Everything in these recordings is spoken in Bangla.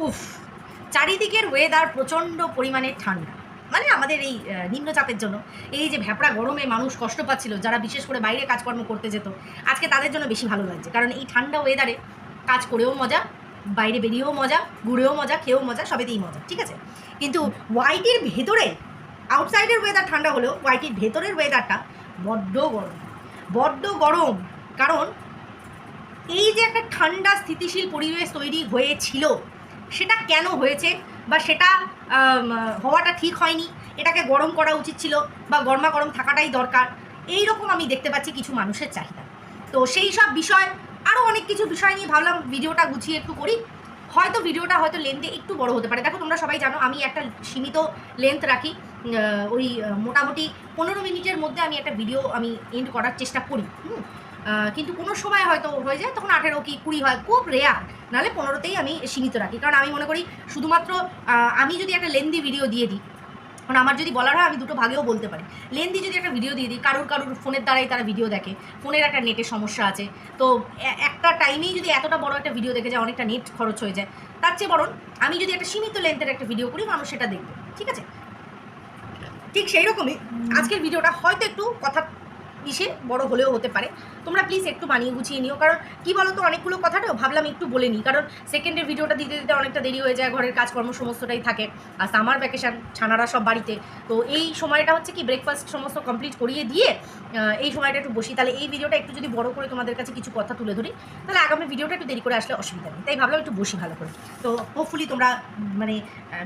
উফ, চারিদিকের ওয়েদার প্রচণ্ড পরিমাণে ঠান্ডা। মানে আমাদের এই নিম্নচাপের জন্য। এই যে ভ্যাপড়া গরমে মানুষ কষ্ট পাচ্ছিল, যারা বিশেষ করে বাইরে কাজকর্ম করতে যেত, আজকে তাদের জন্য বেশি ভালো লাগছে। কারণ এই ঠান্ডা ওয়েদারে কাজ করেও মজা, বাইরে বেরিয়েও মজা, ঘুরেও মজা, খেয়েও মজা, সবেতেই মজা, ঠিক আছে? কিন্তু ওয়াইটির ভেতরে আউটসাইডের ওয়েদার ঠান্ডা হলেও ওয়াইটির ভেতরের ওয়েদারটা বড্ড গরম। বড্ড গরম। কারণ এই যে একটা ঠান্ডা স্থিতিশীল পরিবেশ তৈরি হয়েছিল সেটা কেন হয়েছে বা সেটা হওয়াটা ঠিক হয়নি, এটাকে গরম করা উচিত ছিল বা গরমা গরম থাকাটাই দরকার এই রকম আমি দেখতে পাচ্ছি কিছু মানুষের চাহিদা। তো সেই সব বিষয় আরও অনেক কিছু বিষয় নিয়ে ভাবলাম ভিডিওটা গুছিয়ে একটু করি। হয়তো ভিডিওটা হয়তো লেন্থে একটু বড় হতে পারে। দেখো তোমরা সবাই জানো, আমি একটা সীমিত লেন্থ রাখি ওই মোটামুটি পনেরো মিনিটের মধ্যে আমি একটা ভিডিও আমি এন্ড করার চেষ্টা করি, হুম? কিন্তু কোনো সময় হয়তো হয়ে যায় তখন আঠেরো কি কুড়ি হয় খুব রেয়ার নাহলে পনেরোতেই আমি সীমিত রাখি। কারণ আমি মনে করি শুধুমাত্র আমি যদি একটা লেন্দি ভিডিও দিয়ে দিই কারণ আমার যদি বলার হয় আমি দুটো ভাগেও বলতে পারি। লেন্দি যদি একটা ভিডিও দিয়ে দিই কারোর কারোর ফোনের দ্বারাই তারা ভিডিও দেখে। ফোনের একটা নেটের সমস্যা আছে। তো একটা টাইমেই যদি এতটা বড় একটা ভিডিও দেখে যায় অনেকটা নেট খরচ হয়ে যায়। তার চেয়ে বরং আমি যদি একটা সীমিত লেন্থের একটা ভিডিও করি মানুষ সেটা দেখবে। ঠিক আছে? ঠিক সেই রকমই আজকের ভিডিওটা হয়তো একটু কথা ইসে বড় হলেও হতে পারে। তোমরা প্লিজ একটু বানিয়ে গুছিয়ে নিও। কারণ কি বলো তো অনেকগুলো কথাটাও ভাবলাম একটু বলে নিই। কারণ সেকেন্ডের ভিডিওটা দিতে দিতে অনেকটা দেরি হয়ে যায়, ঘরের কাজকর্ম সমস্তটাই থাকে। আর সামার ভ্যাকেশন ছানারা সব বাড়িতে। তো এই সময়টা হচ্ছে কি ব্রেকফাস্ট সমস্ত কমপ্লিট করিয়ে দিয়ে এই সময়টা একটু বসি। তাহলে এই ভিডিওটা একটু যদি বড় করে তোমাদের কাছে কিছু কথা তুলে ধরি, তাহলে আগামী ভিডিওটা একটু দেরি করে আসলে অসুবিধা নেই। তাই ভাবলাম একটু বসি ভালো করে। তো হোপফুলি তোমরা মানে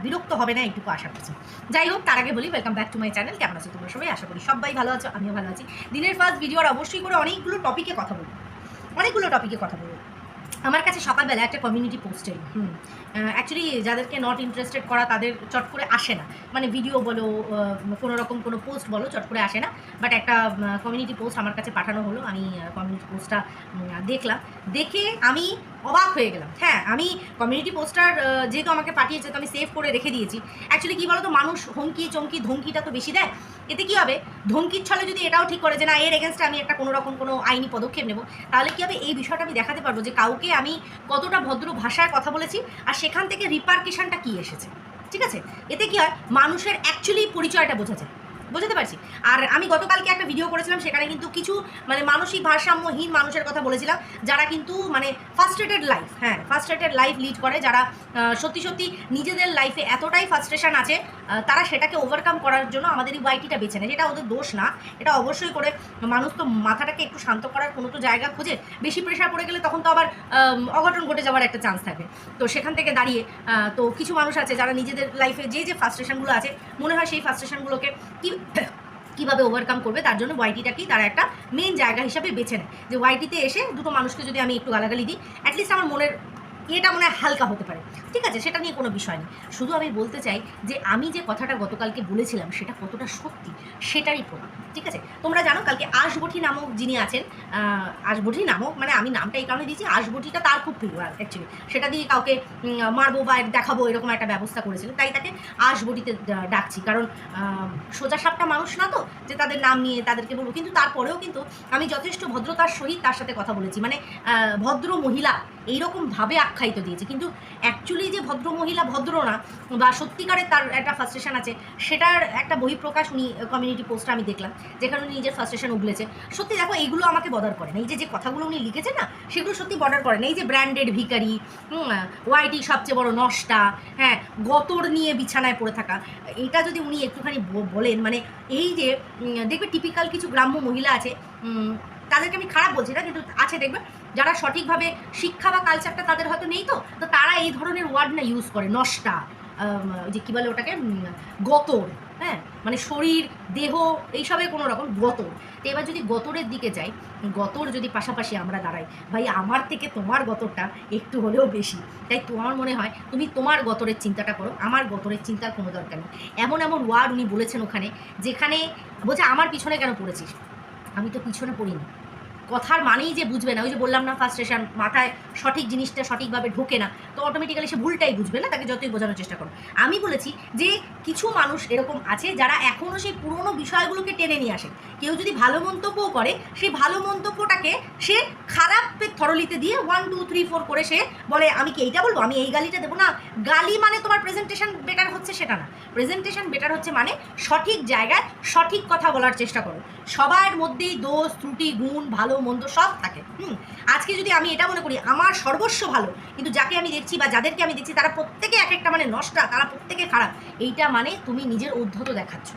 বিরক্ত হবে না একটু আশা করছি। যাই হোক, তার আগে বলি welcome back to my channel কেমন আছো তোমরা সবাই? আশা করি সবাই ভালো আছো, আমিও ভালো আছি। দিনের ফার্স্ট ভিডিও আর অবশ্যই করে অনেকগুলো টপিকে কথা বলব অনেকগুলো টপিকে কথা বলব আমার কাছে সকালবেলা একটা কমিউনিটি পোস্ট এলো, হুম। অ্যাকচুয়ালি যাদেরকে নট ইন্টারেস্টেড করা তাদের চট করে আসে না। মানে ভিডিও বলো কোনো রকম কোনো পোস্ট বলো, চট করে আসে না। বাট একটা কমিউনিটি পোস্ট আমার কাছে পাঠানো হলো। আমি কমিউনিটি পোস্টটা দেখলাম। দেখে আমি অবাক হয়ে গেলাম। হ্যাঁ আমি কমিউনিটি পোস্টার যেহেতু আমাকে পাঠিয়েছে, তো আমি সেভ করে রেখে দিয়েছি। অ্যাকচুয়ালি কী বলো তো মানুষ হুমকি, চমকি, ধমকিটা তো বেশি দেয়। এতে কি হবে? ধমকির ছলে যদি এটাও ঠিক করে যে, না, এর এগেনস্টে আমি একটা কোনো রকম কোনো আইনি পদক্ষেপ নেব, তাহলে কী হবে? এই বিষয়টা আমি দেখাতে পারব যে, কাউকে আমি কতটা ভদ্র ভাষায় কথা বলেছি, আর সেখান থেকে রিপার্কেশনটা কি এসেছে? ঠিক আছে? এতে কি হয়? মানুষের অ্যাকচুয়ালি পরিচয়টা বোঝা যায়। বুঝতে পারছি। আর আমি গতকালকে একটা ভিডিও করেছিলাম, সেখানে কিন্তু কিছু মানে মানসিক ভারসাম্যহীন মানুষের কথা বলেছিলাম, যারা কিন্তু মানে ফার্স্ট্রেটেড লাইফ হ্যাঁ ফার্স্ট্রেটেড লাইফ লিড করে, যারা সত্যি সত্যি নিজেদের লাইফে এতটাই ফার্স্ট্রেশন আছে তারা সেটাকে ওভারকাম করার জন্য আমাদের এই ওয়াইটিটা বেছে নেয়। যেটা ওদের দোষ না, এটা অবশ্যই করে মানুষ তো মাথাটাকে একটু শান্ত করার কোনো তো জায়গা খোঁজে, বেশি প্রেশার পড়ে গেলে তখন তো আবার অঘটন ঘটে যাওয়ার একটা চান্স থাকে। তো সেখান থেকে দাঁড়িয়ে তো কিছু মানুষ আছে যারা নিজেদের লাইফে যে যে ফার্স্ট্রেশনগুলো আছে, মনে হয় সেই ফার্স্ট্রেশনগুলোকে কি কীভাবে ওভারকাম করবে, তার জন্য ওয়াইটিটাকেই তারা একটা মেন জায়গা হিসাবে বেছে নেয়। যে ওয়াইটিতে এসে দুটো মানুষকে যদি আমি একটু গালাগালি দিই অ্যাটলিস্ট আমার মনের এটা মনে হয় হালকা হতে পারে। ঠিক আছে সেটা নিয়ে কোনো বিষয় নেই। শুধু আমি বলতে চাই যে আমি যে কথাটা গতকালকে বলেছিলাম সেটা কতটা সত্যি সেটারই প্রমাণ। ঠিক আছে? তোমরা জানো কালকে আশবঠি নামক যিনি আছেন আহ, আশবঠি নামক মানে আমি নামটা এই কারণে দিয়েছি আশবঠিটা তার খুব প্রিয় অ্যাকচুয়ালি সেটা দিয়ে কাউকে মারবো বা দেখাবো এরকম একটা ব্যবস্থা করেছিল তাই তাকে আশবটিতে ডাকছি। কারণ সোজা সাপটা মানুষ না তো যে তাদের নাম নিয়ে তাদেরকে বলব। কিন্তু তারপরেও কিন্তু আমি যথেষ্ট ভদ্রতার সহিত তার সাথে কথা বলেছি। মানে ভদ্র মহিলা এইরকম ভাবে আখ্যায়িত দিয়েছে। কিন্তু অ্যাকচুয়ালি যে ভদ্র মহিলা ভদ্র না বা সত্যিকারের তার একটা ফার্স্ট্রেশন আছে, সেটার একটা বহিঃপ্রকাশ উনি কমিউনিটি পোস্টে আমি দেখলাম, যেখানে উনি নিজের ফার্স্ট্রেশন উগলেছে। সত্যি দেখো, এইগুলো আমাকে বদার করে না। এই যে যে কথাগুলো উনি লিখেছেন না, সেগুলো সত্যি বর্ডার করে না। এই যে ব্র্যান্ডেড ভিকারি ওয়াইটি সবচেয়ে বড় নষ্টা হ্যাঁ গতর নিয়ে বিছানায় পড়ে থাকা, এটা যদি উনি একটুখানি বলেন মানে এই যে দেখবে টিপিক্যাল কিছু গ্রাম্য মহিলা আছে তাদেরকে আমি খারাপ বলছি না, কিন্তু আছে দেখবে যারা সঠিকভাবে শিক্ষা বা কালচারটা তাদের হয়তো নেই তো তো তারা এই ধরনের ওয়ার্ড না ইউজ করে, নষ্টা যে কী বলে ওটাকে গতর হ্যাঁ? মানে শরীর, দেহ, এইসবে কোনো রকম গতর। তো এবার যদি গতরের দিকে যাই, গতর যদি পাশাপাশি আমরা দাঁড়াই, ভাই আমার থেকে তোমার গতরটা একটু হলেও বেশি। তাই তোমার মনে হয় তুমি তোমার গতরের চিন্তাটা করো, আমার গতরের চিন্তার কোনো দরকার নেই। এমন এমন ওয়ার্ড উনি বলেছেন ওখানে, যেখানে বলছে, আমার পিছনে কেন পড়েছিস? আমি তো পিছনে পড়িনি। কথার মানেই যে বুঝবে না। ওই যে বললাম না ফার্স্টেশন মাথায় সঠিক জিনিসটা সঠিকভাবে ঢোকে না, তো অটোমেটিক্যালি সে ভুলটাই বুঝবে না, তাকে যতই বোঝানোর চেষ্টা করো আমি বলেছি যে কিছু মানুষ এরকম আছে যারা এখনও সেই পুরনো বিষয়গুলোকে টেনে নিয়ে আসে। কেউ যদি ভালো মন্তব্যও করে, সেই ভালো মন্তব্যটাকে সে খারাপ থরলিতে দিয়ে ওয়ান টু থ্রি ফোর করে সে বলে, আমি কি এইটা বলব? আমি এই গালিটা দেবো? না, গালি মানে তোমার প্রেজেন্টেশন বেটার হচ্ছে সেটা না। প্রেজেন্টেশন বেটার হচ্ছে মানে সঠিক জায়গায় সঠিক কথা বলার চেষ্টা করো। সবার মধ্যেই দোষ, ত্রুটি, গুণ, ভালো মন্দ সব থাকে। হুম, আজকে যদি আমি এটা মনে করি, আমার সর্বস্ব ভালো, কিন্তু যাকে আমি দেখছি বা যাদেরকে আমি দেখছি, তারা প্রত্যেকে এক একটা মানে নষ্টা তারা প্রত্যেকে খারাপ, এইটা মানে তুমি নিজের উদ্ধত দেখাচ্ছ।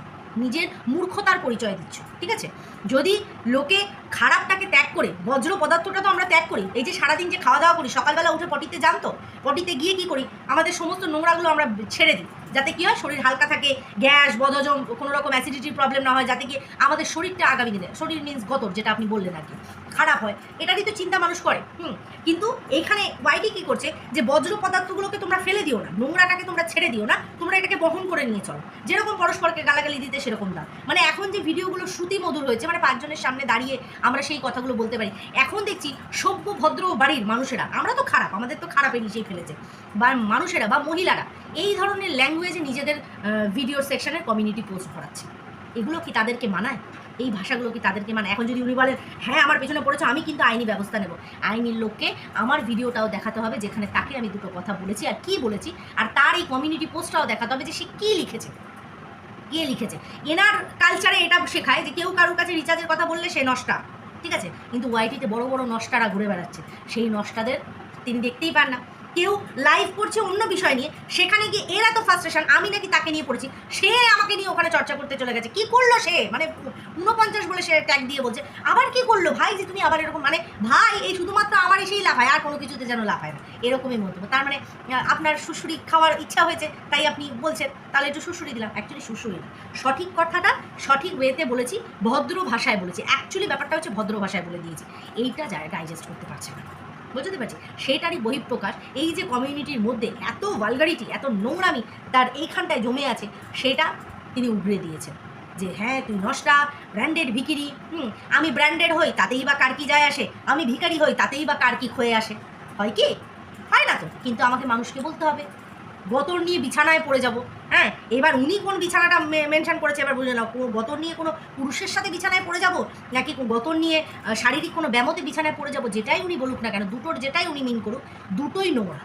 নিজের মূর্খতার পরিচয় দিচ্ছ, ঠিক আছে? যদি লোকে খারাপটাকে ত্যাগ করে, বজ্র পদার্থটা তো আমরা ত্যাগ করি, এই যে সারাদিন যে খাওয়া দাওয়া করি, সকালবেলা উঠে পটিতে জানতো পটিতে গিয়ে কি করি? আমাদের সমস্ত নোংরাগুলো আমরা ছেড়ে দিই, যাতে কী হয়? শরীর হালকা থাকে, গ্যাস, বদহজম, কোনো রকম অ্যাসিডিটির প্রবলেম না হয়, যাতে কি আমাদের শরীরটা আগামী দিনে, শরীর মিন্স গতর, যেটা আপনি বললেন আর কি। খারাপ হয় এটারই তো চিন্তা মানুষ করে, হুম। কিন্তু এইখানে ওয়াইটি কি করছে? যে বজ্র পদার্থগুলোকে তোমরা ফেলে দিও না, নোংরাটাকে তোমরা ছেড়ে দিও না, তোমরা এটাকে বহন করে নিয়ে চলো। যেরকম পরস্পরকে গালাগালি দিতে সেরকম দাও মানে এখন যে ভিডিওগুলো শ্রুতি মধুর হয়েছে মানে পাঁচজনের সামনে দাঁড়িয়ে আমরা সেই কথাগুলো বলতে পারি, এখন দেখছি সভ্য, ভদ্র বাড়ির মানুষেরা, আমরা তো খারাপ, আমাদের তো খারাপে নিচেই ফেলেছে, বা মানুষেরা বা মহিলারা, এই ধরনের ল্যাঙ্গুয়েজে নিজেদের ভিডিও সেকশনের কমিউনিটি পোস্ট করাচ্ছে। এগুলো কি তাদেরকে মানায়? এই ভাষাগুলো কি তাদেরকে মানে এখন যদি উনি বলেন হ্যাঁ আমার পেছনে পড়েছে, আমি কিন্তু আইনি ব্যবস্থা নেব। আইনের লোককে আমার ভিডিওটাও দেখাতে হবে, যেখানে তাকে আমি দুটো কথা বলেছি আর কি বলেছি, আর তার এই কমিউনিটি পোস্টটাও দেখাতে হবে যে সে কী লিখেছে। কে লিখেছে? এনার কালচারে এটা শেখায় যে কেউ কারোর কাছে রিচার্জের কথা বললে সে নষ্টা, ঠিক আছে? কিন্তু ওয়াইটিতে বড় বড় নষ্টারা ঘুরে বেড়াচ্ছে। সেই নষ্টাদের তিনি দেখতেই পান না। কেউ লাইভ করছে অন্য বিষয় নিয়ে। সেখানে গিয়ে এর এত ফার্স্ট্রেশন আমি নাকি তাকে নিয়ে পড়েছি। সে আমাকে নিয়ে ওখানে চর্চা করতে চলে গেছে। কি করল সে? মানে ঊনপঞ্চাশ বলে সে ট্যাগ দিয়ে বলছে। আবার কি করল? ভাই, যে তুমি আবার এরকম মানে ভাই, এই শুধুমাত্র আমার এসেই লাফায়, আর কোনো কিছুতে যেন লাফায় না। এরকমই মন্তব্য। তার মানে আপনার সুশুরি খাওয়ার ইচ্ছা হয়েছে, তাই আপনি বলছেন। তাহলে একটু সুশুরি দিলাম। অ্যাকচুয়ালি সুশুরি না। সঠিক কথাটা সঠিক ওয়েতে বলেছি, ভদ্র ভাষায় বলেছি। অ্যাকচুয়ালি ব্যাপারটা হচ্ছে ভদ্র ভাষায় বলে দিয়েছি। এইটা যায় ডাইজেস্ট করতে পারছে না। বুঝতে পারছি? সেটারই বহিঃপ্রকাশ। এই যে কমিউনিটির মধ্যে এত ভালগারিটি এত নোংরামি তার এইখানটায় জমে আছে, সেটা তিনি উগড়ে দিয়েছেন। যে হ্যাঁ তুই নষ্টা ব্র্যান্ডেড ভিকিরি, হুম, আমি ব্র্যান্ডেড হই, তাতেই বা কার কি যায় আসে? আমি ভিকারি হই, তাতেই বা কার কি খয়ে আসে? হয় কি? হয় না তো? কিন্তু আমাকে মানুষকে বলতে হবে। গতর নিয়ে বিছানায় পড়ে যাব। হ্যাঁ এবার উনি কোন বিছানাটা মেনশন করেছে এবার বুঝে নাও। গতর নিয়ে কোনো পুরুষের সাথে বিছানায় পড়ে যাব, নাকি গতর নিয়ে শারীরিক কোনো ব্যামতে বিছানায় পড়ে যাব, যেটাই উনি বলুক না কেন, দুটোর যেটাই উনি মিন করুক, দুটোই নোংরা।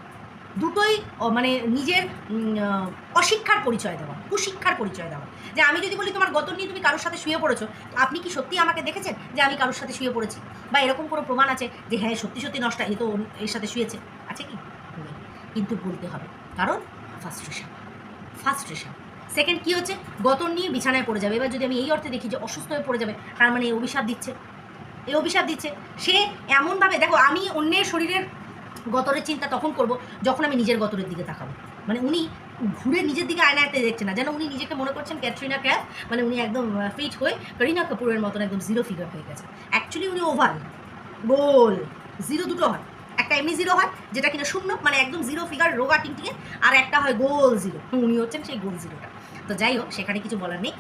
দুটোই মানে নিজের অশিক্ষার পরিচয় দেওয়া, কুশিক্ষার পরিচয় দেওয়া। যে আমি যদি বলি তোমার গত নিয়ে তুমি কারোর সাথে শুয়ে পড়েছো আপনি কি সত্যি আমাকে দেখেছেন যে আমি কারোর সাথে শুয়ে পড়েছি? বা এরকম কোনো প্রমাণ আছে যে হ্যাঁ সত্যি সত্যি নষ্ট, এ তো এর সাথে শুয়েছে? আছে কি? কিন্তু বলতে হবে। কারণ ফার্স্ট্রেশন ফার্স্ট্রেশন সেকেন্ড কী হচ্ছে? গতর নিয়ে বিছানায় পড়ে যাবে। এবার যদি আমি এই অর্থে দেখি যে অসুস্থ হয়ে পড়ে যাবে, তার মানে এই অভিশাপ দিচ্ছে। এই অভিশাপ দিচ্ছে। সে এমনভাবে দেখো, আমি অন্যের শরীরের গতরের চিন্তা তখন করব যখন আমি নিজের গতরের দিকে তাকাবো। মানে উনি ঘুরে নিজের দিকে আয়না আয়নাতে দেখছে না। যেন উনি নিজেকে মনে করছেন ক্যাটরিনা ক্যাফ। মানে উনি একদম ফিট হয়ে করিনা কাপুরের মতন একদম জিরো ফিগার হয়ে গেছে। অ্যাকচুয়ালি উনি ওভাল গোল জিরো দুটো হয়। একটা এমনি জিরো হয়, যেটা কিনা শূন্য মানে একদম জিরো ফিগার রোগা টিংটিংয়ে আর একটা হয় গোল জিরো উনি হচ্ছেন সেই গোল জিরোটা তো যাই হোক, সেখানে কিছু বলার নেই।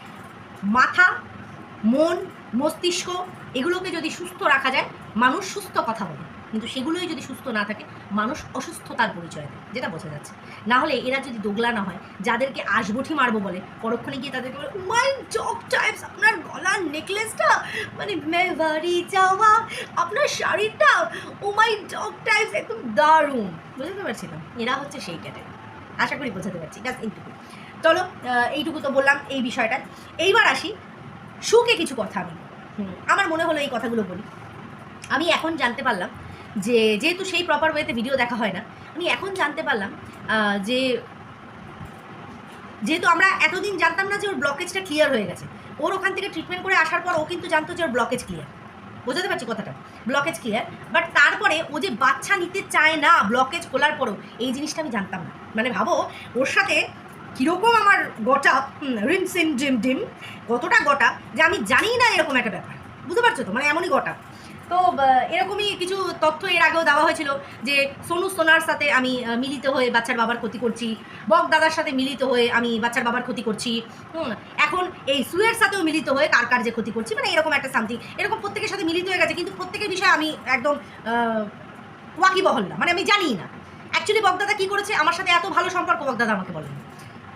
মাথা, মন, মস্তিষ্ক, এগুলোকে যদি সুস্থ রাখা যায়, মানুষ সুস্থ কথা বলে। কিন্তু সেগুলোই যদি সুস্থ না থাকে, মানুষ অসুস্থতার পরিচয় দেয়, যেটা বোঝা যাচ্ছে। না হলে এরা যদি দোগলা না হয়, যাদেরকে আশবঠি মারবো বলে, পরক্ষণে গিয়ে তাদেরকে বলে মাই জক টাইপস আপনার গলার নেকলেসটা মানে মেবারি যাওয়া, আপনার শাড়িটা ও মাই জক টাইপস একদম দারুণ। বুঝতে পারছিলাম? এরা হচ্ছে সেই ক্যাটাগরি আশা করি বোঝাতে পারছি। ব্যাস, এইটুকু। চলো এইটুকু তো বললাম এই বিষয়টা এইবার আসি সুখে কিছু কথা আমি। আমার মনে হলো এই কথাগুলো বলি। আমি এখন জানতে পারলাম যে যেহেতু সেই প্রপার ওয়েতে ভিডিও দেখা হয় না, আমি এখন জানতে পারলাম যে যেহেতু আমরা এতদিন জানতাম না যে ওর ব্লকেজটা ক্লিয়ার হয়ে গেছে, ওর ওখান থেকে ট্রিটমেন্ট করে আসার পর ও কিন্তু জানতো যে ওর ব্লকেজ ক্লিয়ার বোঝাতে পারছি কথাটা? ব্লকেজ ক্লিয়ার বাট তারপরে ও যে বাচ্চা নিতে চায় না ব্লকেজ খোলার পরও এই জিনিসটা আমি জানতাম না। মানে ভাবো, ওর সাথে কীরকম আমার গটা রিম সিম ডিম ডিম, কতটা গটা, যে আমি জানি না এরকম একটা ব্যাপার। বুঝতে পারছ তো? মানে এমনই গটা। তো এরকমই কিছু তথ্য এর আগেও দেওয়া হয়েছিল যে সোনু সোনার সাথে আমি মিলিত হয়ে বাচ্চার বাবার ক্ষতি করছি, বক দাদার সাথে মিলিত হয়ে আমি বাচ্চার বাবার ক্ষতি করছি, হুম, এখন এই সুয়ের সাথেও মিলিত হয়ে কার কার যে ক্ষতি করছি মানে এরকম একটা সামথিং এরকম প্রত্যেকের সাথে মিলিত হয়ে গেছে, কিন্তু প্রত্যেকের বিষয়ে আমি একদম ওয়াকিবহল না মানে আমি জানি না। অ্যাকচুয়ালি বকদাদা কী করেছে, আমার সাথে এত ভালো সম্পর্ক বকদাদা আমাকে বলেনি।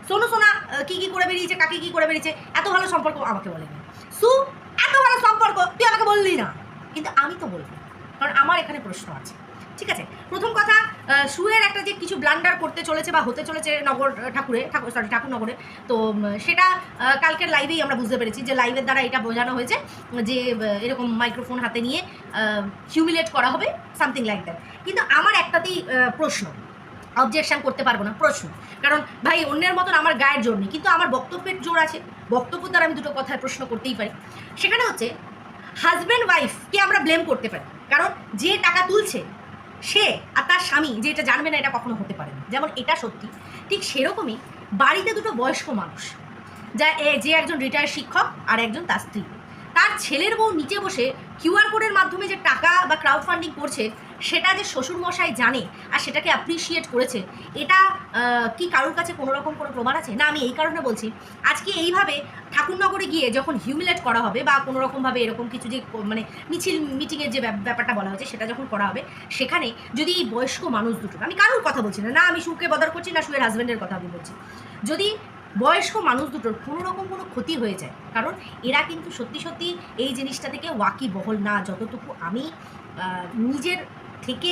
সোনু সোনা কী কি কি করে বেরিয়েছে, কাকে কী করে বেরিয়েছে, এত ভালো সম্পর্ক আমাকে বলেনি। সু, এত ভালো সম্পর্ক, তুই আমাকে বললি না। কিন্তু আমি তো বলব কারণ আমার এখানে প্রশ্ন আছে। ঠিক আছে? প্রথম কথা সুয়ের একটা যে কিছু ব্লান্ডার করতে চলেছে বা হতে চলেছে নগর ঠাকুরে, ঠাকুর সরি ঠাকুরনগরে, তো সেটা কালকের লাইভেই আমরা বুঝতে পেরেছি যে লাইভের দ্বারা এটা বোঝানো হয়েছে যে এরকম মাইক্রোফোন হাতে নিয়ে হিউমিলেট করা হবে সামথিং লাইক দ্যাট কিন্তু আমার একটাতেই প্রশ্ন অবজেকশন করতে পারব না, প্রশ্ন। কারণ, ভাই, অন্যের মতন আমার গায়ের জোর নেই, কিন্তু আমার বক্তব্যের জোর আছে। বক্তব্য দ্বারা আমি দুটো কথায় প্রশ্ন করতেই পারি। সেখানে হচ্ছে হাজব্যান্ড ওয়াইফকে আমরা ব্লেম করতে পারি। কারণ যে টাকা তুলছে, সে আর তার স্বামী যে এটা জানবে না, এটা কখনো হতে পারে না। যেমন এটা সত্যি, ঠিক সেরকমই বাড়িতে দুটো বয়স্ক মানুষ, যা যে একজন রিটায়ার শিক্ষক আর একজন তার স্ত্রী। তার ছেলের বউ নিচে বসে কিউআর কোডের মাধ্যমে যে টাকা বা ক্রাউড ফান্ডিং করছে, সেটা যে শ্বশুরমশাই জানে আর সেটাকে অ্যাপ্রিসিয়েট করেছে, এটা কি কারোর কাছে কোনো রকম কোনো প্রমাণ আছে? না, আমি এই কারণে বলছি, আজকে এইভাবে ঠাকুরনগরে গিয়ে যখন হিউমিলেট করা হবে বা কোনো রকমভাবে এরকম কিছু যে মানে মিছিল মিটিংয়ের যে ব্যাপ- ব্যাপারটা বলা হয়েছে সেটা যখন করা হবে, সেখানে যদি এই বয়স্ক মানুষ দুটো আমি কারোর কথা বলছি না না আমি সুকে বদার করছি, না সুয়ের হাজব্যান্ডের কথা আমি বলছি, যদি বয়স্ক মানুষ দুটোর কোনো রকম কোনো ক্ষতি হয়ে যায়। কারণ এরা কিন্তু সত্যি সত্যি এই জিনিসটা থেকে ওয়াকি বহল না। যতটুকু আমি নিজের থেকে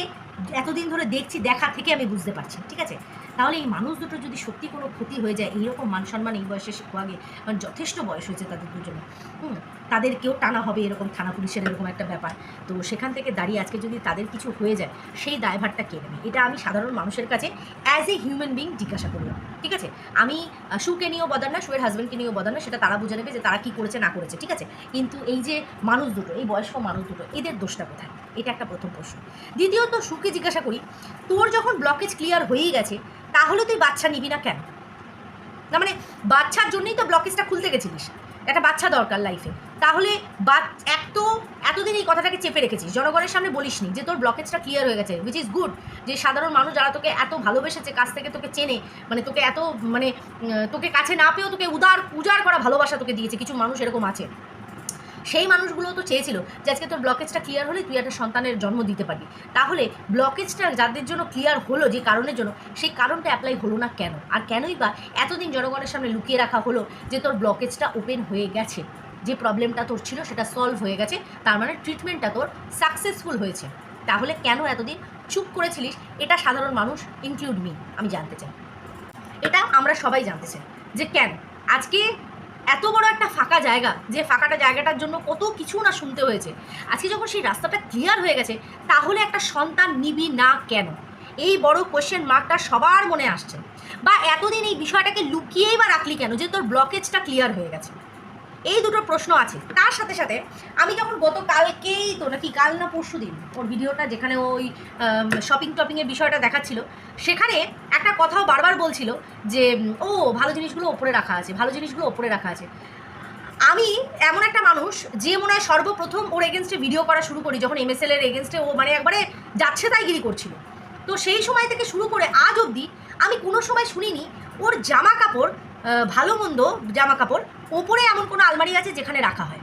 এতদিন ধরে দেখছি, দেখা থেকে আমি বুঝতে পারছি। ঠিক আছে? তাহলে এই মানুষ দুটোর যদি সত্যি কোনো ক্ষতি হয়ে যায়, এইরকম মান সম্মান এই বয়সে শিখো আগে কারণ যথেষ্ট বয়স হয়েছে তাদের দুজনে হুম? তাদেরকেও টানা হবে এরকম থানা পুলিশের এরকম একটা ব্যাপার। তো সেখান থেকে দাঁড়িয়ে আজকে যদি তাদের কিছু হয়ে যায়, সেই দায়ভারটা কে নেবে? এটা আমি সাধারণ মানুষের কাছে অ্যাজ এ হিউম্যান বিং জিজ্ঞাসা করলাম, ঠিক আছে? আমি সুকে নিয়েও বদার না, সুয়ের হাজব্যান্ডকে নিয়েও বদার না, সেটা তারা বুঝে নেবে যে তারা কী করেছে, না করেছে, ঠিক আছে? কিন্তু এই যে মানুষ দুটো, এই বয়স্ক মানুষ দুটো, এদের দোষটা কোথায়? এটা একটা প্রথম প্রশ্ন। দ্বিতীয়ত, সুকে জিজ্ঞাসা করি, তোর যখন ব্লকেজ ক্লিয়ার হয়েই গেছে, তাহলে তুই বাচ্চা নিবি না কেন? না মানে বাচ্চার জন্যই তো ব্লকেজটা খুলতে গেছিলিস। একটা বাচ্চা দরকার লাইফে তাহলে বা এক তো এতদিন এই কথাটাকে চেপে রেখেছিস জনগণের সামনে বলিসনি যে তোর ব্লকেজটা ক্লিয়ার হয়ে গেছে উইচ ইজ গুড যে সাধারণ মানুষ যারা তোকে এত ভালোবেসেছে, কাছ থেকে তোকে চেনে মানে তোকে এত মানে তোকে কাছে না পেয়েও তোকে উদার, উজাড় করা ভালোবাসা তোকে দিয়েছে, কিছু মানুষ এরকম আছে। সেই মানুষগুলো তো চেয়েছিল যে আজকে তোর ব্লকেজটা ক্লিয়ার হলে তুই একটা সন্তানের জন্ম দিতে পারবি। তাহলে ব্লকেজটা যাদের জন্য ক্লিয়ার হলো, যে কারণের জন্য, সেই কারণটা অ্যাপ্লাই হলো না কেন? আর কেনই বা এতদিন জনগণের সামনে লুকিয়ে রাখা হলো যে তোর ব্লকেজটা ওপেন হয়ে গেছে। যে প্রবলেমটা তোর ছিল সেটা সলভ হয়ে গেছে, তার মানে ট্রিটমেন্টটা তোর সাকসেসফুল হয়েছে। তাহলে কেন এতদিন চুপ করেছিলিস? এটা সাধারণ মানুষ ইনক্লুড মি আমি জানতে চাই। এটা আমরা সবাই জানতে চাই যে কেন? আজকে এত বড় একটা ফাঁকা জায়গা, যে ফাঁকাটা জায়গাটার জন্য কত কিছু না শুনতে হয়েছে। আজকে যখন সেই রাস্তাটা ক্লিয়ার হয়ে গেছে, তাহলে একটা সন্তান নিবি না কেন? এই বড় কোয়েশ্চেন মার্কটা সবার মনে আসছে। বা এতদিন এই বিষয়টাকে লুকিয়েই বা রাখলি কেন যে তোর ব্লকেজটা ক্লিয়ার হয়ে গেছে? এই দুটো প্রশ্ন আছে। তার সাথে সাথে আমি যখন গতকালকেই তো নাকি কাল না পরশু দিন ওর ভিডিওটা যেখানে ওই শপিং টপিংয়ের বিষয়টা দেখাচ্ছিল, সেখানে একটা কথাও বারবার বলছিল যে, ও, ভালো জিনিসগুলো ওপরে রাখা আছে, ভালো জিনিসগুলো ওপরে রাখা আছে। আমি এমন একটা মানুষ যে মনে হয় সর্বপ্রথম ওর এগেনস্টে ভিডিও করা শুরু করি, যখন এম এমএসএল এর এগেনস্টে ও মানে একবারে যাচ্ছে তাই গিরি করছিল। তো সেই সময় থেকে শুরু করে আজ অবধি আমি কোনো সময় শুনিনি ওর জামা কাপড় ভালো মন্দ জামা কাপড় ওপরে এমন কোনো আলমারি আছে যেখানে রাখা হয়।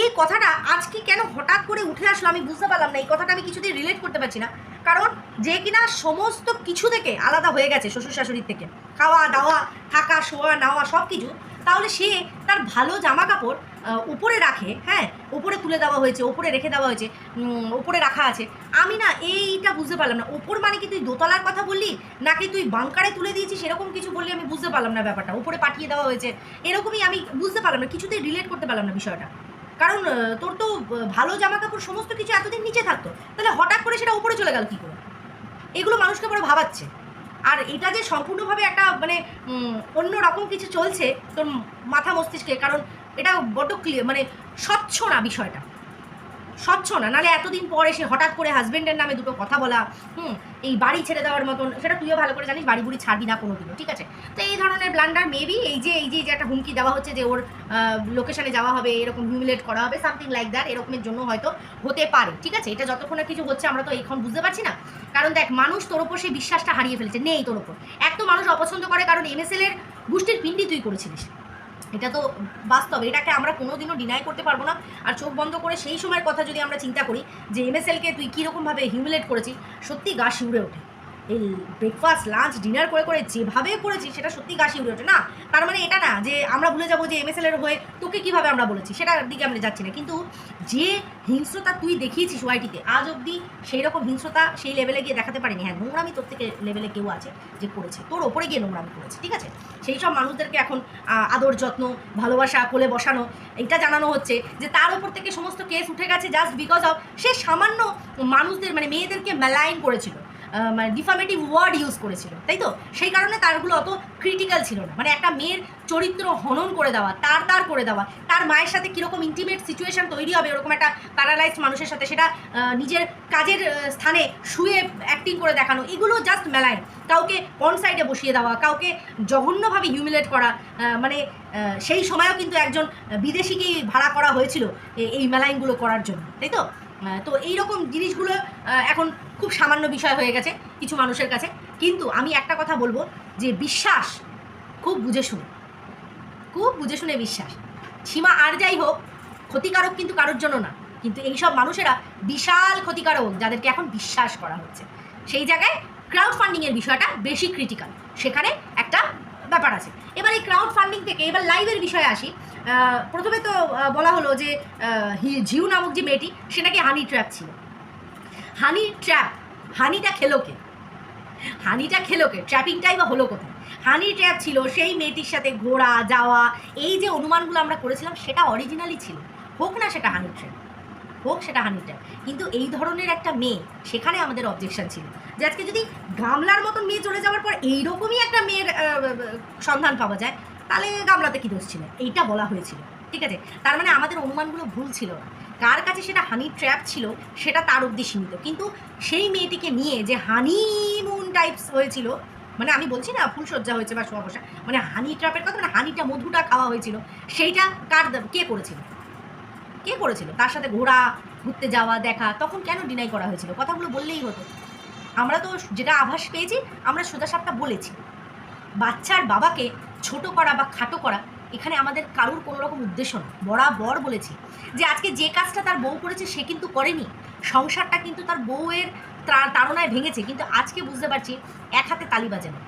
এই কথাটা আজকে কেন হঠাৎ করে উঠে আসলো আমি বুঝতে পারলাম না, এই কথাটা আমি কিছুতেই রিলেট করতে পারছি না। কারণ যে কিনা সমস্ত কিছু থেকে আলাদা হয়ে গেছে শ্বশুর শাশুড়ির থেকে। খাওয়া দাওয়া থাকা, শোয়া, নাওয়া সব কিছু তাহলে সে তার ভালো জামা কাপড় উপরে রাখে হ্যাঁ? উপরে তুলে দেওয়া হয়েছে, উপরে রেখে দেওয়া হয়েছে উপরে রাখা আছে। আমি না এইটা বুঝতে পারলাম না। উপর মানে কি তুই দোতলার কথা বললি, নাকি তুই বাংকারে তুলে দিয়েছিস? এরকম কিছু বললি আমি বুঝতে পারলাম না ব্যাপারটা। উপরে পাঠিয়ে দেওয়া হয়েছে। এরকমই আমি বুঝতে পারলাম না। কিছুতেই রিলেট করতে পারলাম না বিষয়টা। কারণ তোর তো ভালো জামা কাপড় সমস্ত কিছু এতদিন নিচে থাকতো। তাহলে হঠাৎ করে সেটা উপরে চলে গেল কী করে? এগুলো মানুষকে পরে ভাবাচ্ছে। আর এটা যে সম্পূর্ণভাবে একটা মানে অন্য রকম কিছু চলছে তোর মাথা মস্তিষ্কে, কারণ এটা বড্ড ক্লিয়ার মানে স্বচ্ছ না বিষয়টা। স্বচ্ছ না নাহলে এতদিন পর এসে হঠাৎ করে হাজব্যান্ডের নামে দুটো কথা বলা, হুম, এই বাড়ি ছেড়ে দেওয়ার মতন, সেটা তুইও ভালো করে জানিস, বাড়ি বুড়ি ছাড়বি না কোনোদিনও, ঠিক আছে? তো এই ধরনের ব্লান্ডার মেবি এই যে এই যে একটা হুমকি দেওয়া হচ্ছে যে ওর লোকেশনে যাওয়া হবে, এরকম হিউমিলেট করা হবে সামথিং লাইক দ্যাট এরকমের জন্য হয়তো হতে পারে, ঠিক আছে? এটা যতক্ষণ না কিছু হচ্ছে আমরা তো এখন বুঝতে পারছি না। কারণ দেখ, মানুষ তোর ওপর সেই বিশ্বাসটা হারিয়ে ফেলেছে, নেই তোর ওপর এক তো মানুষ অপছন্দ করে, কারণ এমএসএল এর গোষ্ঠীর পিণ্ডি তুই করেছিলিস। এটা তো বাস্তব, এটাকে আমরা কোনোদিনও ডিনাই করতে পারব না। আর চোখ বন্ধ করে সেই সময়ের কথা যদি আমরা চিন্তা করি যে এমএসএলকে তুই কীরকমভাবে হিউমিলেট করেছিস, সত্যি গা শিউরে ওঠে। এই ব্রেকফাস্ট লাঞ্চ ডিনার করে করে যেভাবে করেছি, সেটা সত্যি গা শিউরে ওঠে না। তার মানে এটা না যে আমরা ভুলে যাব যে এমএসএল এর হয়ে তোকে কীভাবে আমরা বলেছি সেটার দিকে আমরা যাচ্ছি না। কিন্তু যে হিংস্রতা তুই দেখিয়েছিস ওয়াইটিতে আজ অবধি সেই রকম হিংস্রতা সেই লেভেলে গিয়ে দেখাতে পারিনি। হ্যাঁ নোংরামি তোর থেকে লেভেলে কেউ আছে যে করেছে। তোর ওপরে গিয়ে নোংরামি করেছে, ঠিক আছে? সেই সব মানুষদেরকে এখন আদর যত্ন, ভালোবাসা, কোলে বসানো এটা জানানো হচ্ছে যে তার ওপর থেকে সমস্ত কেস উঠে গেছে জাস্ট বিকজ অফ সে সামান্য মানুষদের মানে মেয়েদেরকে মেলাইন করেছিল। মানে ডিফামেটিভ ওয়ার্ড ইউজ করেছিল, তাই তো? সেই কারণে তারগুলো অত ক্রিটিক্যাল ছিল না। মানে একটা মেয়ের চরিত্র হনন করে দেওয়া, তার তার করে দেওয়া, তার মায়ের সাথে কীরকম ইন্টিমেট সিচুয়েশন তৈরি হবে, ওরকম একটা প্যারালাইজড মানুষের সাথে সেটা নিজের কাজের স্থানে শুয়ে অ্যাক্টিং করে দেখানো, এগুলো জাস্ট মেলাইন কাউকে অন সাইডে বসিয়ে দেওয়া, কাউকে জঘন্যভাবে হিউমিলেট করা মানে সেই সময়ও কিন্তু একজন বিদেশিকেই ভাড়া করা হয়েছিল এই মেলাইনগুলো করার জন্য, তাই তো? তো এই রকম জিনিসগুলো এখন খুব সামান্য বিষয় হয়ে গেছে কিছু মানুষের কাছে। কিন্তু আমি একটা কথা বলব যে বিশ্বাস খুব বুঝে শুনে। খুব বুঝে শুনে বিশ্বাস। সীমা আর যাই হোক, ক্ষতিকারক কিন্তু কারোর জন্য না। কিন্তু এইসব মানুষেরা বিশাল ক্ষতিকারক যাদেরকে এখন বিশ্বাস করা হচ্ছে। সেই জায়গায় ক্রাউড ফান্ডিংয়ের বিষয়টা বেশি ক্রিটিক্যাল সেখানে একটা ব্যাপার আছে। এবার এই ক্রাউড ফান্ডিং থেকে এবার লাইভের বিষয়ে আসি। প্রথমে তো বলা হলো যে ঝিউ নামক যে মেয়েটি, সে নাকি হানি ট্র্যাপ ছিল। হানি ট্র্যাপ হানিটা খেলো কে? হানিটা খেলো কে? ট্র্যাপিংটাই বা হলো কোথায়? হানি ট্র্যাপ ছিল, সেই মেয়েটির সাথে ঘোরা, যাওয়া, এই যে অনুমানগুলো আমরা করেছিলাম, সেটা অরিজিনালি ছিল। হোক না সেটা হানি ট্র্যাপ হোক, সেটা হানি ট্র্যাপ কিন্তু এই ধরনের একটা মেয়ে, সেখানে আমাদের অবজেকশন ছিল। যে আজকে যদি গামলার মতন মেয়ে চলে যাওয়ার পর এইরকমই একটা মেয়ের সন্ধান পাওয়া যায়, তাহলে গামলাতে কী দোষ ছিল? এইটা বলা হয়েছিল। ঠিক আছে? তার মানে আমাদের অনুমানগুলো ভুল ছিল না। কার কাছে সেটা হানি ট্র্যাপ ছিল, সেটা তার অবধি সীমিত। কিন্তু সেই মেয়েটিকে নিয়ে যে হানিমুন টাইপস হয়েছিল মানে আমি বলছি না ফুলসজ্জা হয়েছে বা সর্বসা মানে হানি ট্র্যাপের কথা মানে হানিটা মধুটা খাওয়া হয়েছিল, সেইটা কার, কে করেছিল? কে করেছিল? তার সাথে ঘোরা, ঘুরতে যাওয়া, দেখা, তখন কেন ডিনাই করা হয়েছিল? কথাগুলো বললেই হতো। আমরা তো যেটা আভাস পেয়েছি, আমরা সোজা সাপটা বলেছি। বাচ্চার বাবাকে ছোট করা বা খাটো করা এখানে আমাদের কারুর কোনো রকম উদ্দেশ্য না বরাবর বলেছি যে আজকে যে কাজটা তার বউ করেছে, সে কিন্তু করেনি। সংসারটা কিন্তু তার বউয়ের তাড়নায় ভেঙেছে। কিন্তু আজকে বুঝতে পারছি, এক হাতে তালি বাজে না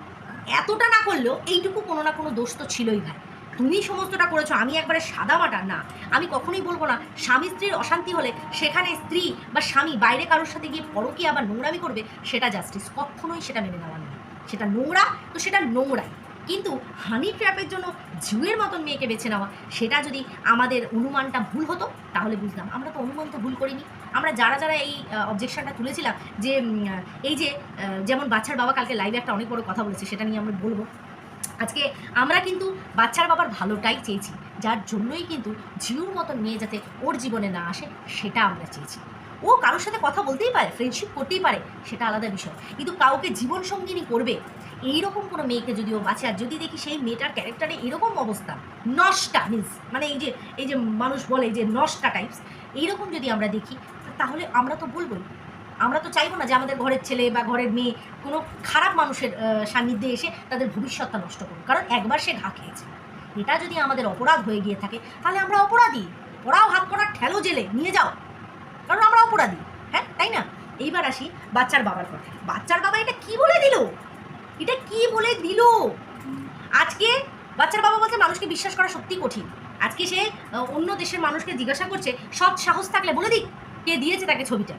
এতটা না করলেও এইটুকু কোনো না কোনো দোষ তো ছিলই ভাই। তুমি সমস্তটা করেছ, আমি একবারে সাদা মাটা না। আমি কখনোই বলব না, স্বামী স্ত্রীর অশান্তি হলে সেখানে স্ত্রী বা স্বামী বাইরে কারোর সাথে গিয়ে পরকীয়া আবার নোংরামি করবে, সেটা জাস্টিস কখনোই সেটা মেনে নেওয়া নয়। সেটা নোংরা, তো সেটা নোংরাই। কিন্তু হানি ট্র্যাপের জন্য ঝুয়ের মতন মেয়েকে বেছে নেওয়া, সেটা যদি আমাদের অনুমানটা ভুল হতো, তাহলে বুঝতাম। আমরা তো অনুমান তো ভুল করিনি। আমরা যারা যারা এই অবজেকশনটা তুলেছিলাম যে এই যে যেমন বাচ্চার বাবা কালকে লাইভে একটা অনেক বড় কথা বলেছে, সেটা নিয়ে আমরা বলব। আজকে আমরা কিন্তু বাচ্চার বাবার ভালোটাই চেয়েছি, যার জন্যই কিন্তু ঝিউর মতন মেয়ে যাতে ওর জীবনে না আসে, সেটা আমরা চেয়েছি। ও কারোর সাথে কথা বলতেই পারে ফ্রেন্ডশিপ করতেই পারে, সেটা আলাদা বিষয়। কিন্তু কাউকে জীবন সঙ্গিনী করবে, এইরকম কোনো মেয়েকে যদি ও বাঁচে, আর যদি দেখি সেই মেয়েটার ক্যারেক্টারে এরকম অবস্থা, নষ্টা মিন্স মানে এই যে এই যে মানুষ বলে যে নষ্টা টাইপস এইরকম যদি আমরা দেখি, তাহলে আমরা তো বলবোই। আমরা তো চাইব না যে আমাদের ঘরের ছেলে বা ঘরের মেয়ে কোনো খারাপ মানুষের সান্নিধ্যে এসে তাদের ভবিষ্যৎটা নষ্ট করুক। কারণ একবার সে ঘা খেয়েছে। এটা যদি আমাদের অপরাধ হয়ে গিয়ে থাকে, তাহলে আমরা অপরাধী। পড়াও হাত পড়ার ঠেলো জেলে, নিয়ে যাও। কারণ আমরা অপরাধী। হ্যাঁ তাই না? এইবার আসি বাচ্চার বাবার কথা বাচ্চার বাবা এটা কি বলে দিল? এটা কি বলে দিল? আজকে বাচ্চার বাবা বলছে, মানুষকে বিশ্বাস করা সত্যি কঠিন। আজকে সে অন্য দেশের মানুষকে জিজ্ঞাসা করছে, সৎ সাহস থাকলে বলে দিক। কে দিয়েছে তাকে ছবিটা?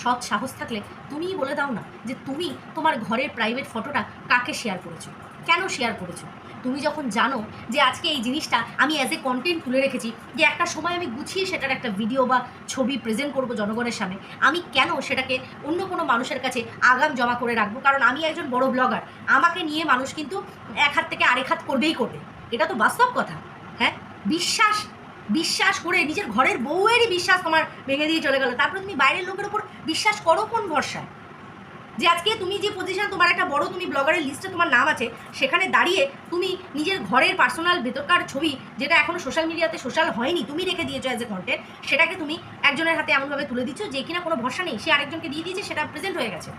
সৎ সাহস থাকলে তুমিই বলে দাও না যে তুমি তোমার ঘরের প্রাইভেট ফটোটা কাকে শেয়ার করেছ? কেন শেয়ার করেছ? তুমি যখন জানো যে আজকে এই জিনিসটা আমি অ্যাজ এ কন্টেন্ট তুলে রেখেছি, যে একটা সময় আমি গুছিয়ে সেটার একটা ভিডিও বা ছবি প্রেজেন্ট করব জনগণের সামনে, আমি কেন সেটাকে অন্য কোনো মানুষের কাছে আগাম জমা করে রাখব? কারণ আমি একজন বড় ব্লগার আমাকে নিয়ে মানুষ কিন্তু এক হাত থেকে আরেক হাত করবেই করবে। এটা তো বাস্তব কথা হ্যাঁ? বিশ্বাস বিশ্বাস করে নিজের ঘরের বউয়েরই বিশ্বাস তোমার ভেঙে দিয়ে চলে গেল। তারপরে তুমি বাইরের লোকের উপর বিশ্বাস করো কোন ভরসায়? যে আজকে তুমি যে পজিশন তোমার একটা বড় তুমি ব্লগারের লিস্টে তোমার নাম আছে, সেখানে দাঁড়িয়ে তুমি নিজের ঘরের পার্সোনাল ভেতরকার ছবি, যেটা এখনও সোশ্যাল মিডিয়াতে সোশ্যাল হয়নি, তুমি রেখে দিয়েছ অ্যাজ এ কন্টেন্ট সেটাকে তুমি একজনের হাতে এমনভাবে তুলে দিচ্ছ যে কিনা কোনো ভরসা নেই, সে আরেকজনকে দিয়ে দিয়েছে, সেটা প্রেজেন্ট হয়ে গেছে।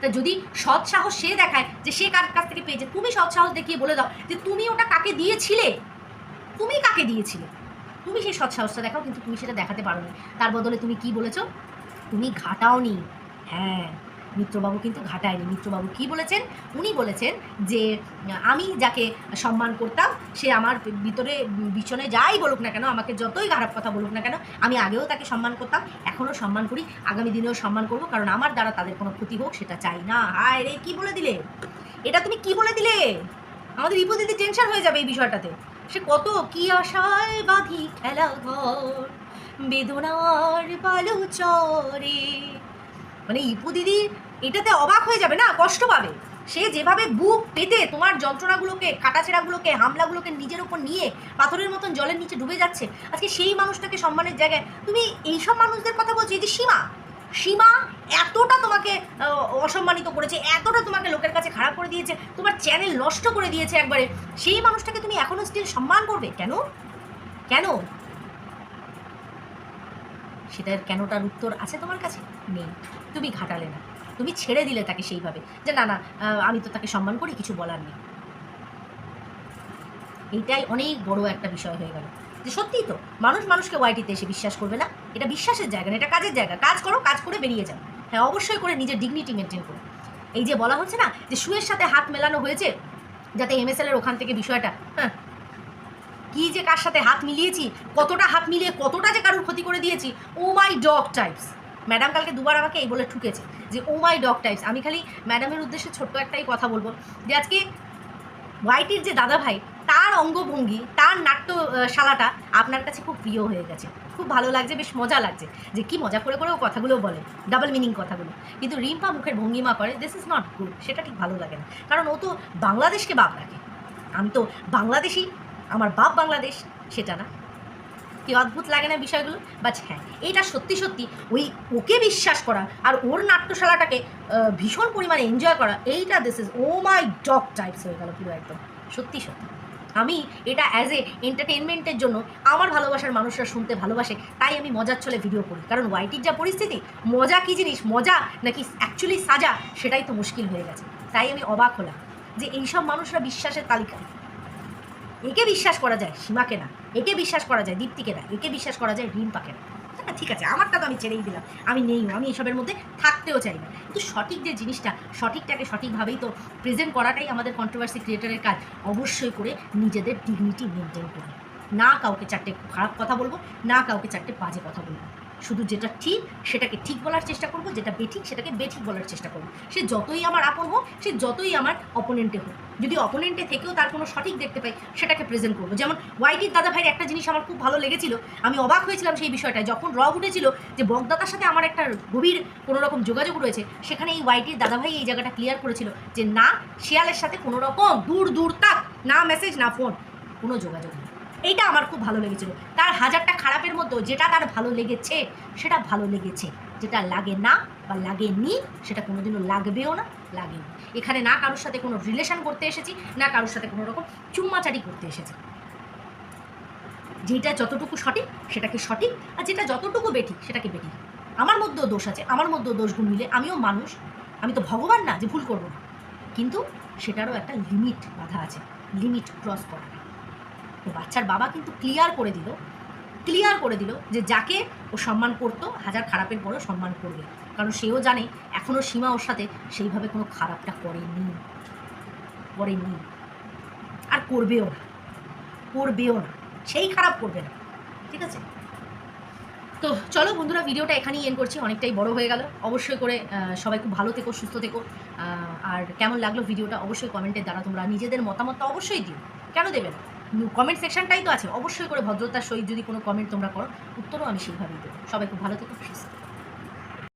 তা যদি সৎ সাহস সে দেখায় যে সে কার কাছ থেকে পেয়েছে, তুমি সৎ সাহস দেখিয়ে বলে দাও যে তুমি ওটা কাকে দিয়েছিলে? তুমি কাকে দিয়েছিলে? তুমি সেই সৎ সাহসটা দেখাও, কিন্তু তুমি সেটা দেখাতে পারো না। তার বদলে তুমি কি বলেছ? তুমি ঘাটাওনি হ্যাঁ মিত্রবাবু কিন্তু ঘাটায়নি। মিত্রবাবু কি বলেছেন? উনি বলেছেন যে, আমি যাকে সম্মান করতাম, সে আমার ভিতরে বিছনে যাই বলুক না কেন, আমাকে যতই খারাপ কথা বলুক না কেন, আমি আগেও তাকে সম্মান করতাম, এখনও সম্মান করি, আগামী দিনেও সম্মান করব, কারণ আমার দ্বারা তাদের কোনো ক্ষতি হোক, সেটা চাই না। হায় রে, কী বলে দিলে? এটা তুমি কি বলে দিলে? আমাদের রিপু দিদি টেনশন হয়ে যাবে এই বিষয়টাতে। সে কত কি আশায় বাঁধি খেলা ঘর, বেদনার বালু চরে। মানে ইপু দিদি, এটাতে অবাক হয়ে যাবে না? কষ্ট পাবে? সে যেভাবে বুক পেতে তোমার যন্ত্রণাগুলোকে, কাটাছেড়াগুলোকে, হামলাগুলোকে নিজের উপর নিয়ে পাথরের মতন জলের নিচে ডুবে যাচ্ছে, আজকে সেই মানুষটাকে সম্মানের জায়গায়, তুমি এইসব মানুষদের কথা বলছো? এই যে সীমা। সীমা এতটা তোমাকে অসম্মানিত করেছে, এতটা তোমাকে লোকের কাছে খারাপ করে দিয়েছে, তোমার চ্যানেল নষ্ট করে দিয়েছে একবারে। সেই মানুষটাকে তুমি এখনও স্টিল সম্মান করবে? কেন? কেন? সেটার কেনটার উত্তর আছে তোমার কাছে? নেই। তুমি ঘাটালে না। তুমি ছেড়ে দিলে তাকে সেইভাবে। যে না না আমি তো তাকে সম্মান করি, কিছু বলার নেই। এইটাই অনেক বড় একটা বিষয় হয়ে গেল। যে সত্যিই তো, মানুষ মানুষকে ওয়াইটিতে এসে বিশ্বাস করবে না। এটা বিশ্বাসের জায়গা না, এটা কাজের জায়গা। কাজ করো, কাজ করে বেরিয়ে যাও। হ্যাঁ অবশ্যই করে নিজের ডিগনিটি মেনটেন করো। এই যে বলা হচ্ছে না, যে শুয়ের সাথে হাত মেলানো হয়েছে, যাতে এমএসএল এর ওখান থেকে বিষয়টা হ্যাঁ কী যে কার সাথে হাত মিলিয়েছি, কতটা হাত মিলিয়ে কতটা যে কারোর ক্ষতি করে দিয়েছি, oh my dog types. Madam কালকে দুবার আমাকে এই বলে ঠুকেছে, যে ও মাই ডগ টাইপস। আমি খালি ম্যাডামের উদ্দেশ্যে ছোট্ট একটাই কথা বলব, যে আজকে হোয়াইটের যে দাদা ভাই তার অঙ্গভঙ্গি, তার নাট্যশালাটা আপনার কাছে খুব প্রিয় হয়ে গেছে। খুব ভালো লাগছে, বেশ মজা লাগছে। যে কি মজা করে করে ও কথাগুলো বলে ডাবল মিনিং কথাগুলো। কিন্তু রিম্পা মুখের ভঙ্গিমা করে দিস ইজ নট গুড সেটা ঠিক ভালো লাগে না। কারণ ও তো বাংলাদেশকে বাপ রাখে। আমি তো বাংলাদেশি, আমার বাপ বাংলাদেশ, সেটা না। কি অদ্ভুত লাগে না বিষয়গুলো? বাট হ্যাঁ এটা সত্যি সত্যি ওই ওকে বিশ্বাস করা আর ওর নাট্যশালাটাকে ভীষণ পরিমাণে এনজয় করা, এইটা this is oh my dog types হয়ে গেল পুরো একদম। সত্যি সত্যি। আমি এটা অ্যাজ এ এন্টারটেনমেন্টের জন্য আমার ভালোবাসার মানুষরা শুনতে ভালোবাসে, তাই আমি মজার ছলে ভিডিও করি। কারণ ওয়াইটির যা পরিস্থিতি, মজা কী জিনিস? মজা নাকি অ্যাকচুয়ালি সাজা? সেটাই তো মুশকিল হয়ে গেছে। তাই আমি অবাক হলাম যে এইসব মানুষরা বিশ্বাসের তালিকা একে বিশ্বাস করা যায় সীমাকে না, একে বিশ্বাস করা যায় দীপ্তিকে না, একে বিশ্বাস করা যায় রিম্পাকে না। হ্যাঁ, ঠিক আছে আমারটা তো আমি ছেড়েই দিলাম। আমি নেই আমি এসবের মধ্যে থাকতেও চাই না। কিন্তু সঠিক যে জিনিসটা সঠিকটাকে সঠিকভাবেই তো প্রেজেন্ট করাটাই আমাদের কন্ট্রোভার্সি ক্রিয়েটারের কাজ। অবশ্যই করে নিজেদের ডিগনিটি মেনটেন করে না কাউকে চারটে খারাপ কথা বলব না কাউকে চারটে বাজে কথা বলব। শুধু যেটা ঠিক, সেটাকে ঠিক বলার চেষ্টা করব, যেটা বেঠিক, সেটাকে বেঠিক বলার চেষ্টা করব। সে যতই আমার আপন হোক, সে যতই আমার অপোনেন্টে হোক। যদি অপোনেন্টে থেকেও তার কোনো সঠিক দেখতে পাই, সেটাকে প্রেজেন্ট করব। যেমন ওয়াইটির দাদা ভাইয়ের একটা জিনিস আমার খুব ভালো লেগেছিল, আমি অবাক হয়েছিলাম সেই বিষয়টায়। যখন র উঠেছিল যে বগদাতার সাথে আমার একটা গভীর কোনো রকম যোগাযোগ রয়েছে, সেখানে এই ওয়াইটির দাদা ভাই এই জায়গাটা ক্লিয়ার করেছিল যে না, শিয়ালের সাথে কোনো রকম দূর দূর তাক, না মেসেজ না ফোন কোনো যোগাযোগ নেই। এইটা আমার খুব ভালো লেগেছিল। তার হাজারটা খারাপের মধ্যেও যেটা তার ভালো লেগেছে, সেটা ভালো লেগেছে। যেটা লাগে না বা লাগেনি, সেটা কোনোদিনও লাগবেও না, লাগেনি। এখানে না কারোর সাথে কোনো রিলেশন করতে এসেছি, না কারোর সাথে কোনো রকম চুম্মাচারি করতে এসেছি। যেটা যতটুকু সঠিক, সেটাকে সঠিক, আর যেটা যতটুকু বেঠিক, সেটাকে বেঠিক। আমার মধ্যেও দোষ আছে, আমার মধ্যেও দোষগুণ মিলে। আমিও মানুষ, আমি তো ভগবান না, যে ভুল করব না। কিন্তু সেটারও একটা লিমিট বাধা আছে লিমিট ক্রস করা তো বাচ্চার বাবা কিন্তু ক্লিয়ার করে দিল ক্লিয়ার করে দিল যে যাকে ও সম্মান করতো, হাজার খারাপের পরেও সম্মান করবে। কারণ সেও জানে এখনও সীমা ওর সাথে সেইভাবে কোনো খারাপটা করেনি করেনি। আর করবেও না করবেও না, সেই খারাপ করবে না, ঠিক আছে? তো চলো বন্ধুরা ভিডিওটা এখানেই এন করছি, অনেকটাই বড় হয়ে গেল। অবশ্যই করে সবাই খুব ভালো থেকো, সুস্থ থেকো। আর কেমন লাগল ভিডিওটা অবশ্যই কমেন্টের দ্বারা তোমরা নিজেদের মতামতটা অবশ্যই দিও। কেন দেবে না? কমেন্ট সেকশনটাই তো আছে অবশ্যই করে ভদ্রতার সহিত যদি কোনো কমেন্ট তোমরা করো, উত্তরও আমি সেইভাবেই দেবো সবাই খুব ভালো থেকো, সুস্থ।